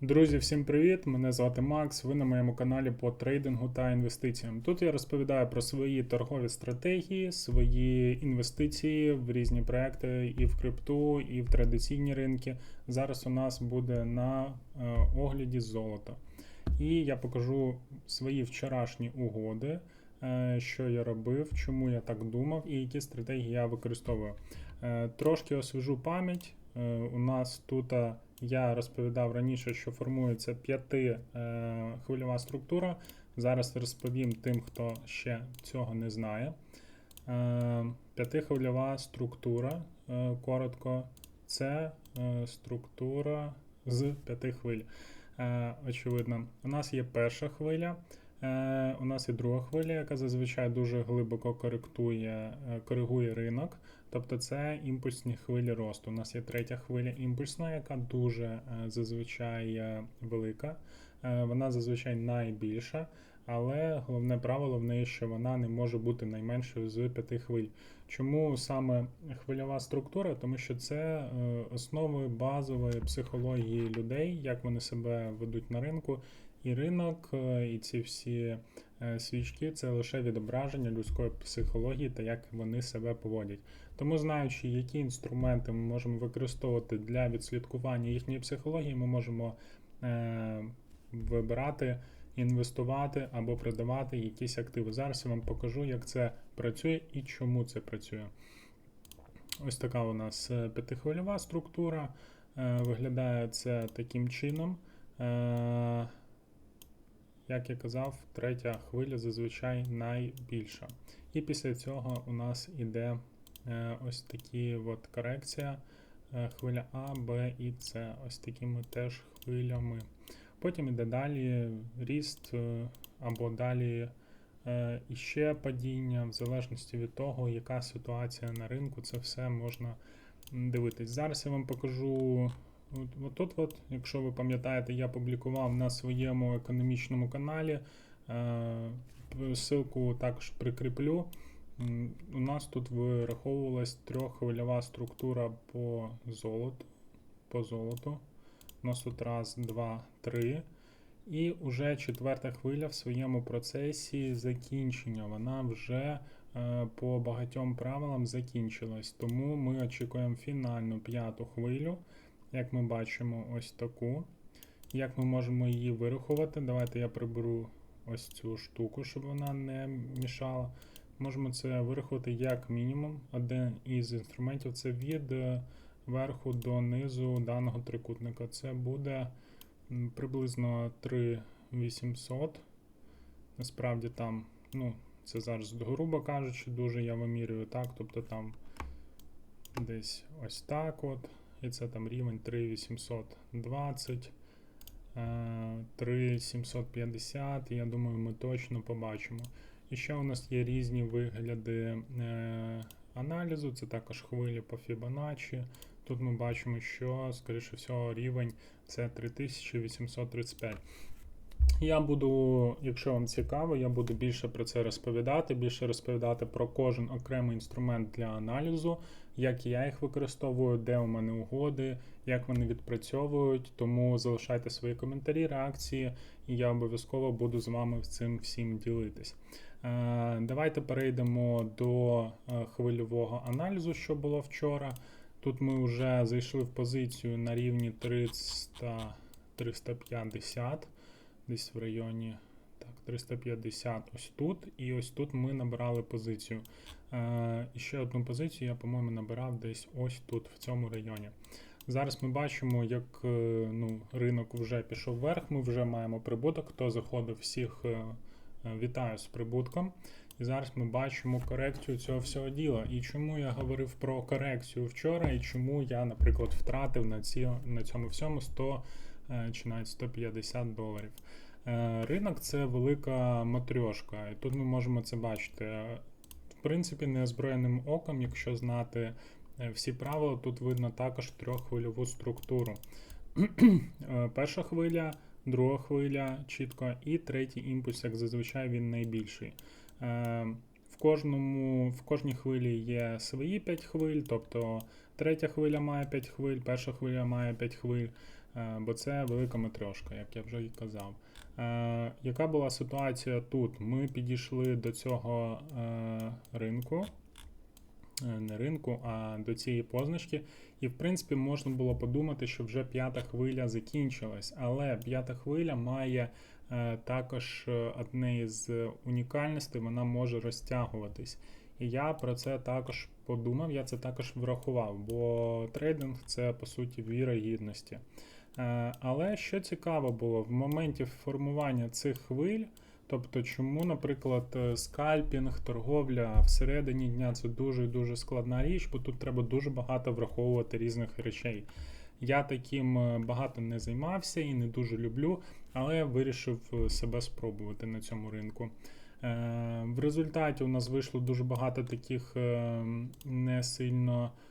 Друзі, всім привіт! Мене звати Макс. Ви на моєму каналі по трейдингу та інвестиціям. Тут я розповідаю про свої торгові стратегії, свої інвестиції в різні проекти і в крипту, і в традиційні ринки. Зараз у нас буде на е, огляді золота. І я покажу свої вчорашні угоди, е, що я робив, чому я так думав і які стратегії я використовую. Е, Трошки освіжу пам'ять. Е, У нас тут е, я розповідав раніше, що формується п'яти е, структура. Зараз розповім тим, хто ще цього не знає. П'ятихвильова структура, коротко, це структура з п'яти хвиль. Очевидно, у нас є перша хвиля. У нас є друга хвиля, яка зазвичай дуже глибоко коректує, коригує ринок. Тобто це імпульсні хвилі росту. У нас є третя хвиля імпульсна, яка дуже е, зазвичай велика. Е, Вона зазвичай найбільша, але головне правило в неї, що вона не може бути найменшою з п'яти хвиль. Чому саме хвильова структура? Тому що це е, основи базової психології людей, як вони себе ведуть на ринку. І ринок, і ці всі свічки це лише відображення людської психології та як вони себе поводять. Тому, знаючи, які інструменти ми можемо використовувати для відслідкування їхньої психології, ми можемо е, вибирати, інвестувати або продавати якісь активи. Зараз я вам покажу, як це працює і чому це працює. Ось така у нас е, п'ятихвильова структура. Е, Виглядає це таким чином. Як я казав, третя хвиля зазвичай найбільша. І після цього у нас іде е, ось такі от корекція. Е, Хвиля А, Б і С. Ось такими теж хвилями. Потім іде далі ріст е, або далі іще падіння, в залежності від того, яка ситуація на ринку, це все можна дивитись. Зараз я вам покажу. От, от тут, от, якщо ви пам'ятаєте, я публікував на своєму економічному каналі. Е, ссылку також прикріплю. У нас тут вираховувалась трьоххвильова структура по золоту. По золоту. У нас тут раз, два, три. І вже четверта хвиля в своєму процесі закінчення. Вона вже е, по багатьом правилам закінчилась. Тому ми очікуємо фінальну п'яту хвилю. Як ми бачимо, ось таку. Як ми можемо її вирахувати? Давайте я приберу ось цю штуку, щоб вона не мішала. Можемо це вирахувати як мінімум. Один із інструментів це від е, верху до низу даного трикутника. Це буде приблизно 3800. Насправді там, ну, це зараз грубо кажучи, дуже я вимірюю так, тобто там десь ось так от. І це там рівень 3820, е, 3750, я думаю, ми точно побачимо. І ще у нас є різні вигляди е, аналізу, це також хвилі по Fibonacci. Тут ми бачимо, що, скоріше всього, рівень це 3835. Я буду, якщо вам цікаво, я буду більше про це розповідати, більше розповідати про кожен окремий інструмент для аналізу, як я їх використовую, де у мене угоди, як вони відпрацьовують. Тому залишайте свої коментарі, реакції, і я обов'язково буду з вами цим всім ділитись. Е, Давайте перейдемо до е, хвильового аналізу, що було вчора. Тут ми вже зайшли в позицію на рівні 300, 350, десь в районі 350 ось тут. І ось тут ми набирали позицію. Е, і ще одну позицію я, по-моєму, набирав десь ось тут, в цьому районі. Зараз ми бачимо, як е, ну, ринок вже пішов вверх, ми вже маємо прибуток. Хто заходив, всіх е, вітаю з прибутком. І зараз ми бачимо корекцію цього всього діла. І чому я говорив про корекцію вчора, і чому я, наприклад, втратив на, ці, на цьому всьому 100 е, чи навіть 150 доларів. Е, Ринок це велика матрьошка, і тут ми можемо це бачити. В принципі, неозброєним оком, якщо знати е, всі правила, тут видно також трьоххвильову структуру. Е, Перша хвиля, друга хвиля чітко, і третій імпульс, як зазвичай, він найбільший. В, кожному, в кожній хвилі є свої 5 хвиль, тобто третя хвиля має 5 хвиль, перша хвиля має 5 хвиль. бо це велика матрешка, як я вже і казав. Е, Яка була ситуація тут? Ми підійшли до цього е, ринку, е, не ринку, а до цієї позначки. І, в принципі, можна було подумати, що вже п'ята хвиля закінчилась, але п'ята хвиля має також одне із унікальностей, вона може розтягуватись. І я про це також подумав, я це також врахував, бо трейдинг це по суті вірогідності. Е, Але що цікаво було, в моменті формування цих хвиль, тобто, чому, наприклад, е, скальпінг, торговля всередині дня це дуже дуже складна річ, бо тут треба дуже багато враховувати різних речей. Я таким е, багато не займався і не дуже люблю, але вирішив е, себе спробувати на цьому ринку. Е, В результаті у нас вийшло дуже багато таких е, не сильно е,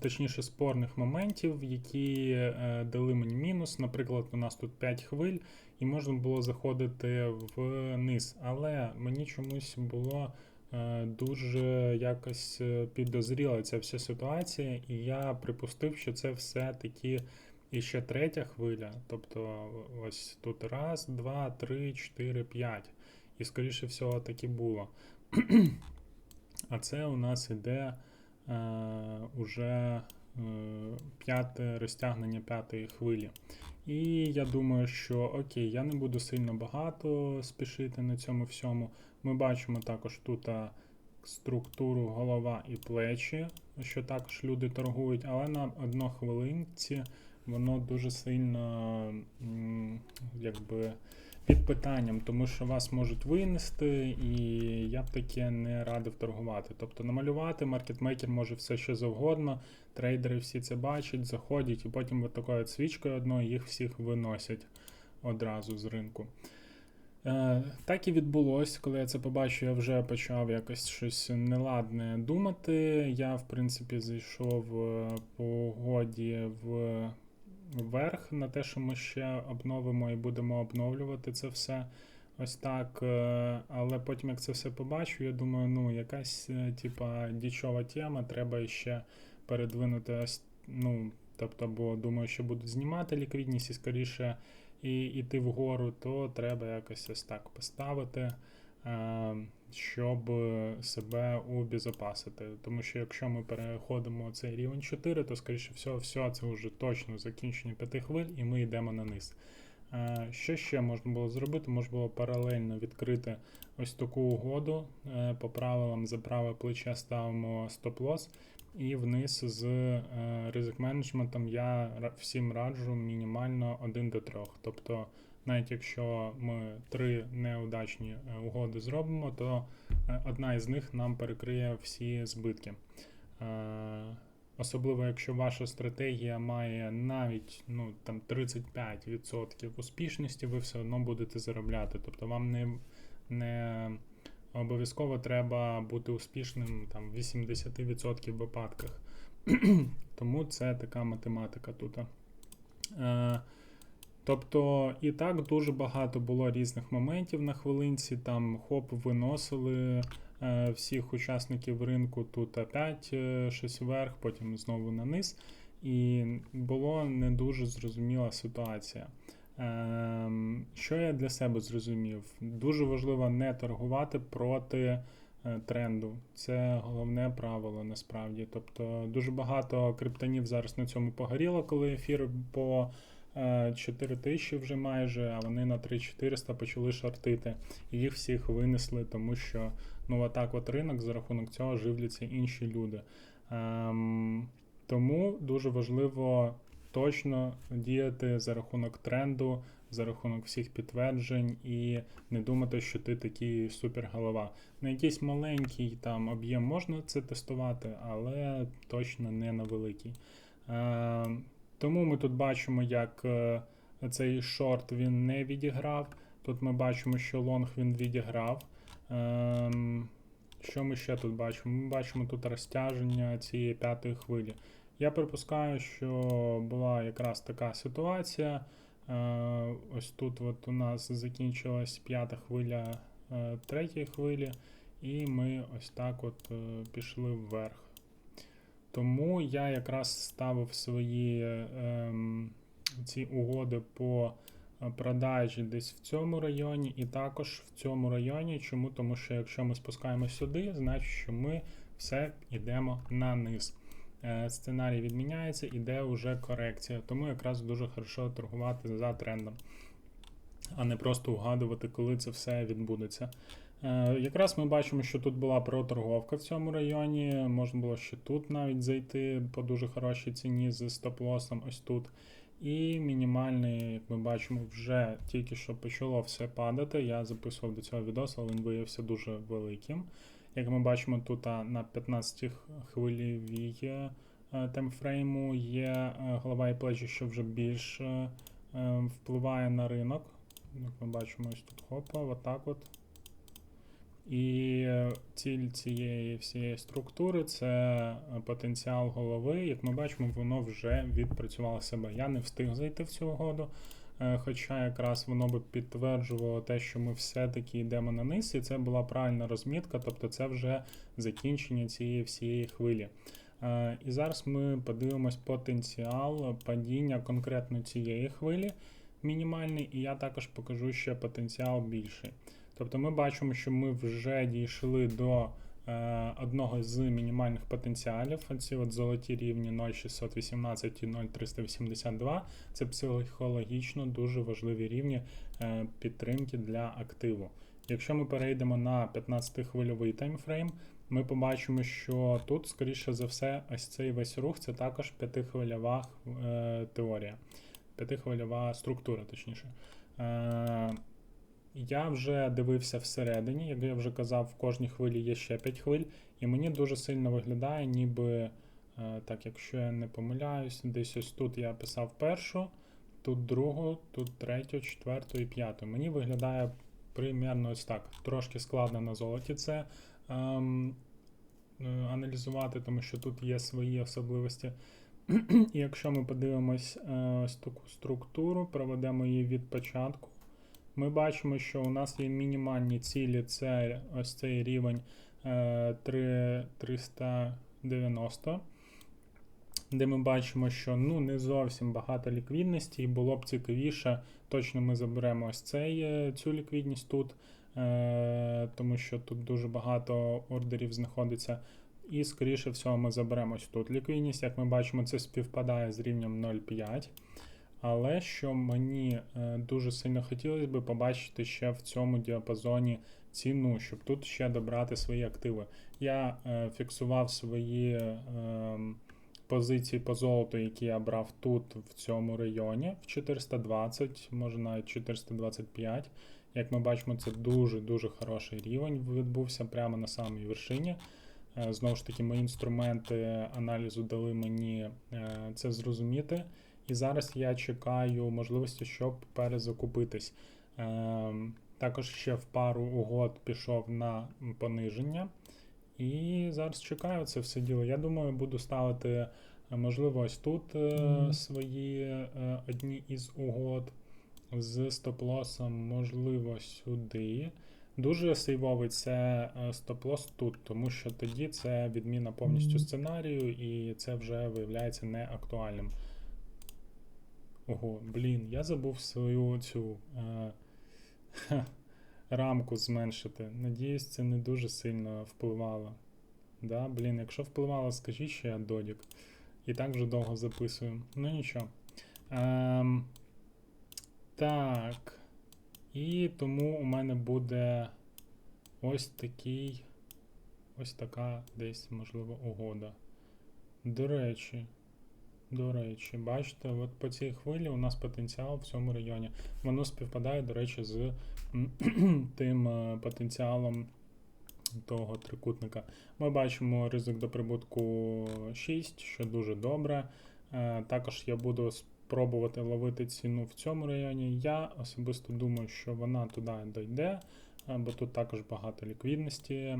точніше спорних моментів, які е, дали мені мінус. Наприклад, у нас тут 5 хвиль, і можна було заходити вниз. Але мені чомусь було е, дуже якось е, підозріла ця вся ситуація, і я припустив, що це все-таки і ще третя хвиля. Тобто, ось тут раз, два, три, чотири, п'ять. І скоріше всього так і було. А це у нас іде е, уже е, п'яте розтягнення п'ятої хвилі. І я думаю, що окей, я не буду сильно багато спішити на цьому всьому. Ми бачимо також тут структуру голова і плечі, що також люди торгують, але на однохвилинці воно дуже сильно якби під питанням, тому що вас можуть винести, і я б таке не радив торгувати. Тобто намалювати маркетмейкер може все що завгодно, трейдери всі це бачать, заходять, і потім от такою свічкою одною їх всіх виносять одразу з ринку. Е, так і відбулося, коли я це побачив, я вже почав якось щось неладне думати. Я, в принципі, зайшов е, по годі в вверх на те, що ми ще обновимо і будемо обновлювати це все. Ось так. е, Але потім, як це все побачу, я думаю, ну, якась, е, типа, дічова тема, треба ще передвинути ось, ну, тобто, бо думаю, що будуть знімати ліквідність і скоріше і йти вгору, то треба якось ось так поставити, щоб себе убезопасити. Тому що якщо ми переходимо цей рівень 4, то скоріше всього, все, це вже точно закінчення п'яти хвиль, і ми йдемо на низ. Е, Що ще можна було зробити? Можна було паралельно відкрити ось таку угоду. Е, По правилам за праве плече ставимо стоп-лосс. І вниз з е, ризик менеджментом я всім раджу мінімально 1 до 3. Тобто, навіть якщо ми три неудачні е, угоди зробимо, то е, одна із них нам перекриє всі збитки. Е, Особливо, якщо ваша стратегія має навіть ну, там, 35% успішності, ви все одно будете заробляти. Тобто вам не, не обов'язково треба бути успішним там, в 80% випадках. Тому це така математика тут. Е, Тобто, і так дуже багато було різних моментів на хвилинці. Там хоп, виносили е, всіх учасників ринку, тут опять е, щось вверх, потім знову на низ. І було не дуже зрозуміла ситуація. Ем, Що я для себе зрозумів? Дуже важливо не торгувати проти е, тренду. Це головне правило насправді. Тобто дуже багато криптонів зараз на цьому погоріло, коли ефір по е, 4 тисячі вже майже, а вони на 3400 почали шортити. І їх всіх винесли, тому що ну отак от ринок за рахунок цього живляться інші люди. Ем, тому дуже важливо точно діяти за рахунок тренду, за рахунок всіх підтверджень і не думати, що ти такий суперголова. На якийсь маленький там об'єм можна це тестувати, але точно не на великий. Е, тому ми тут бачимо, як е, цей шорт він не відіграв. Тут ми бачимо, що лонг він відіграв. Ем, що ми ще тут бачимо? Ми бачимо тут розтяження цієї п'ятої хвилі. Я припускаю, що була якраз така ситуація. Е, Ось тут от у нас закінчилась п'ята хвиля е, третьої хвилі, і ми ось так от пішли вверх. Тому я якраз ставив свої ем, ці угоди по е, продажі десь в цьому районі, і також в цьому районі. Чому? Тому що якщо ми спускаємо сюди, значить, що ми все йдемо на низ. Е, Сценарій відміняється, іде вже корекція. Тому якраз дуже хорошо торгувати за трендом, а не просто вгадувати, коли це все відбудеться. Е, Якраз ми бачимо, що тут була проторговка в цьому районі. Можна було ще тут навіть зайти по дуже хорошій ціні з стоп-лосом ось тут. І мінімальний, як ми бачимо, вже тільки що почало все падати. Я записував до цього відео, але він виявився дуже великим. Як ми бачимо, тут на 15 хвилівій е, таймфрейму є е, голова і плечі, що вже більш впливає на ринок. Як ми бачимо, ось тут хопа, отак от. І е, ціль цієї всієї структури це е, потенціал голови. Як ми бачимо, воно вже відпрацювало себе. Я не встиг зайти в цю угоду, е, хоча якраз воно би підтверджувало те, що ми все-таки йдемо на низ, і це була правильна розмітка, тобто це вже закінчення цієї всієї хвилі. І зараз ми подивимось потенціал падіння конкретно цієї хвилі мінімальний, і я також покажу ще потенціал більший. Тобто ми бачимо, що ми вже дійшли до е, одного з мінімальних потенціалів. Ці от золоті рівні 0,618 і 0,382. Це психологічно дуже важливі рівні е, підтримки для активу. Якщо ми перейдемо на 15-хвильовий таймфрейм, ми побачимо, що тут, скоріше за все, ось цей весь рух це також п'ятихвильова е, теорія, п'ятихвильова структура, точніше. Е, я вже дивився всередині, як я вже казав, в кожній хвилі є ще 5 хвиль, і мені дуже сильно виглядає, ніби, е, так, якщо я не помиляюсь, десь ось тут я писав першу, тут другу, тут третю, четверту і п'яту. Мені виглядає примерно ось так. Трошки складно на золоті це ем, е, аналізувати, тому що тут є свої особливості. І якщо ми подивимось е, ось таку структуру, проведемо її від початку. Ми бачимо, що у нас є мінімальні цілі, це ось цей рівень е, 3, 390, де ми бачимо, що ну, не зовсім багато ліквідності, і було б цікавіше, точно ми заберемо ось цей, е, цю ліквідність тут, е, тому що тут дуже багато ордерів знаходиться. І, скоріше всього, ми заберемо ось тут ліквідність. Як ми бачимо, це співпадає з рівнем 0,5. Але що мені е, дуже сильно хотілося би побачити ще в цьому діапазоні ціну, щоб тут ще добрати свої активи. Я е, фіксував свої е, позиції по золоту, які я брав тут, в цьому районі, в 420, може навіть 425. Як ми бачимо, це дуже-дуже хороший рівень відбувся прямо на самій вершині. Знову ж таки, мої інструменти аналізу дали мені це зрозуміти. І зараз я чекаю можливості, щоб перезакупитись. Е, також ще в пару угод пішов на пониження. І зараз чекаю це все діло. Я думаю, буду ставити, можливо, ось тут е, свої е, одні із угод з стоп-лосом, можливо, сюди. Дуже сейвовий це стоп-лос тут, тому що тоді це відміна повністю сценарію, і це вже виявляється не актуальним. Ого, блін, я забув свою цю е, рамку зменшити. Надіюсь, це не дуже сильно впливало. Да, Блін, якщо впливало, скажіть, що я додік. І так вже довго записую. Ну нічого. Ем, Так. І тому у мене буде ось такий. Ось така десь, можливо, угода. До речі. До речі, бачите, от по цій хвилі у нас потенціал в цьому районі. Воно співпадає, до речі, з тим е, потенціалом того трикутника. Ми бачимо ризик до прибутку 6, що дуже добре. Е, також я буду спробувати ловити ціну в цьому районі. Я особисто думаю, що вона туди дойде, е, бо тут також багато ліквідності.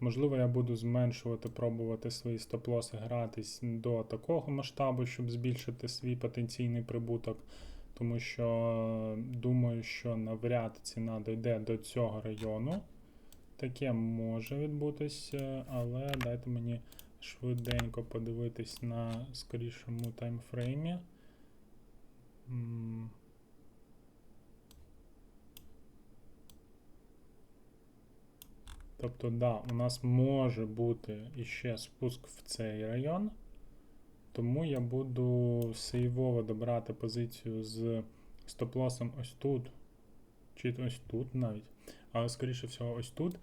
Можливо, я буду зменшувати, пробувати свої стоп-лоси гратись до такого масштабу, щоб збільшити свій потенційний прибуток. Тому що думаю, що навряд ціна дойде до цього району. Таке може відбутися, але дайте мені швиденько подивитись на скорішому таймфреймі. Тобто, да, у нас може бути іще спуск в цей район. Тому я буду сейвово добирати позицію з стоп-лосом ось тут. Чи ось тут навіть. Але, скоріше всього, ось тут.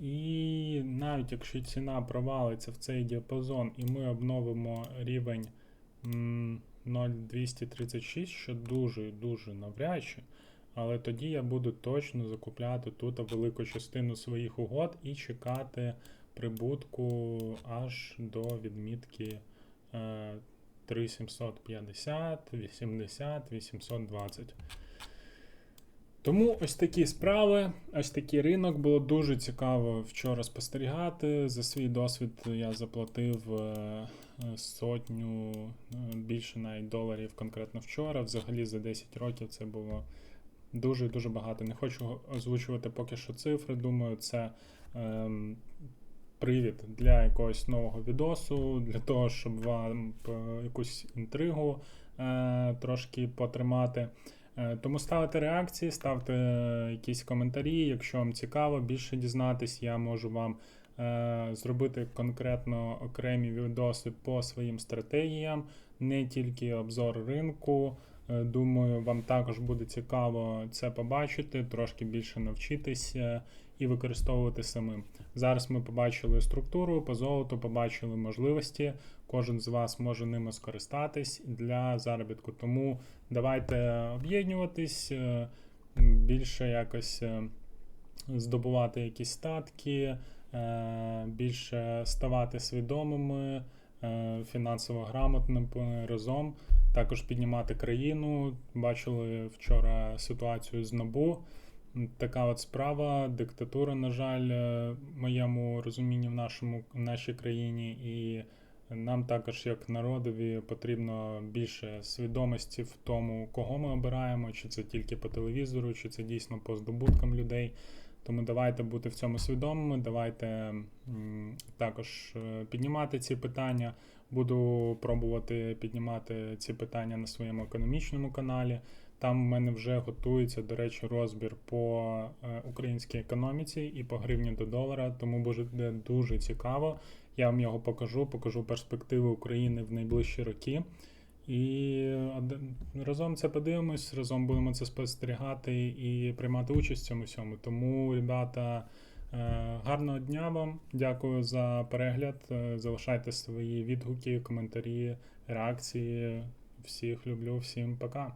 І навіть якщо ціна провалиться в цей діапазон, і ми обновимо рівень 0,236, що дуже-дуже навряд чи. Але тоді я буду точно закупляти тут велику частину своїх угод і чекати прибутку аж до відмітки е, 3750, 80, 820. Тому ось такі справи, ось такий ринок. Було дуже цікаво вчора спостерігати. За свій досвід я заплатив е, сотню, е, більше навіть доларів конкретно вчора. Взагалі за 10 років це було дуже дуже багато. Не хочу озвучувати поки що цифри. Думаю, це ем, привід для якогось нового відосу, для того, щоб вам е, якусь інтригу е, трошки потримати. Е, Тому ставте реакції, ставте е, якісь коментарі. Якщо вам цікаво більше дізнатись, я можу вам е, зробити конкретно окремі відоси по своїм стратегіям, не тільки обзор ринку. Е, Думаю, вам також буде цікаво це побачити, трошки більше навчитися і використовувати самим. Зараз ми побачили структуру по золоту, побачили можливості. Кожен з вас може ними скористатись для заробітку. Тому давайте об'єднуватись, е, більше якось е, здобувати якісь статки, більше ставати свідомими, фінансово грамотними разом. Також піднімати країну. Бачили вчора ситуацію з НАБУ. Така от справа, диктатура, на жаль, е, моєму розумінні в нашому в нашій країні, і нам також, як народові, потрібно більше свідомості в тому, кого ми обираємо, чи це тільки по телевізору, чи це дійсно по здобуткам людей. Тому давайте бути в цьому свідомими, давайте також е, піднімати ці питання. Буду пробувати піднімати ці питання на своєму економічному каналі. Там в мене вже готується, до речі, розбір по е, українській економіці і по гривні до долара, тому буде дуже цікаво. Я вам його покажу, покажу перспективи України в найближчі роки. І разом це подивимось, разом будемо це спостерігати і приймати участь в цьому всьому. Тому, ребята, е, гарного дня вам. Дякую за перегляд. Е, Залишайте свої відгуки, коментарі, реакції. Всіх люблю, всім пока.